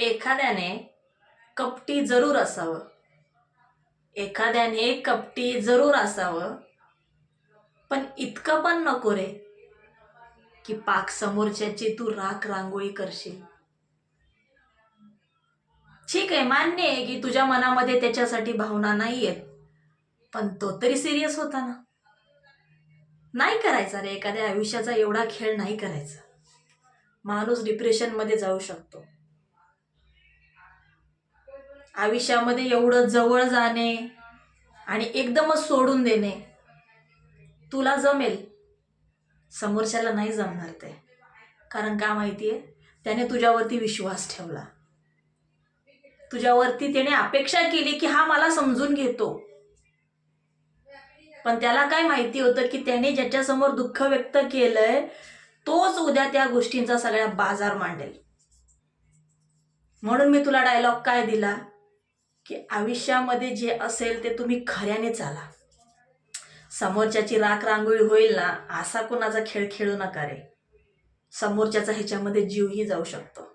एखाद्याने कपटी जरूर असावं. एखाद्याने कपटी जरूर असावं. पण इतकं पण नको रे की पाक समोरच्याची तू राख रांगोळी करशील. ठीक आहे मान्य आहे की तुझ्या मनामध्ये त्याच्यासाठी भावना नाही आहेत पण तो तरी सिरियस होता ना. नाही करायचा रे एखाद्या आयुष्याचा एवढा खेळ नाही करायचा. माणूस डिप्रेशनमध्ये जाऊ शकतो. आयुष्यामध्ये एवढं जवळ जाणे आणि एकदमच सोडून देणे तुला जमेल. समोरच्याला नाही जमणार ते. कारण का आहे त्याने तुझ्यावरती विश्वास ठेवला. तुझ्यावरती त्याने अपेक्षा केली की हा मला समजून घेतो. पण त्याला काय माहिती होतं की त्याने ज्याच्यासमोर दुःख व्यक्त केलंय तोच उद्या त्या गोष्टींचा सगळ्या बाजार मांडेल. म्हणून मी तुला डायलॉग काय दिला? की आयुष्यामध्ये जे असेल ते तुम्ही खऱ्याने चाला. समोरच्याची राख रांगोळी होईल ना असा कोणाचा खेळ खेळू नका रे. समोरच्याचा ह्याच्यामध्ये जीवही जाऊ शकतो.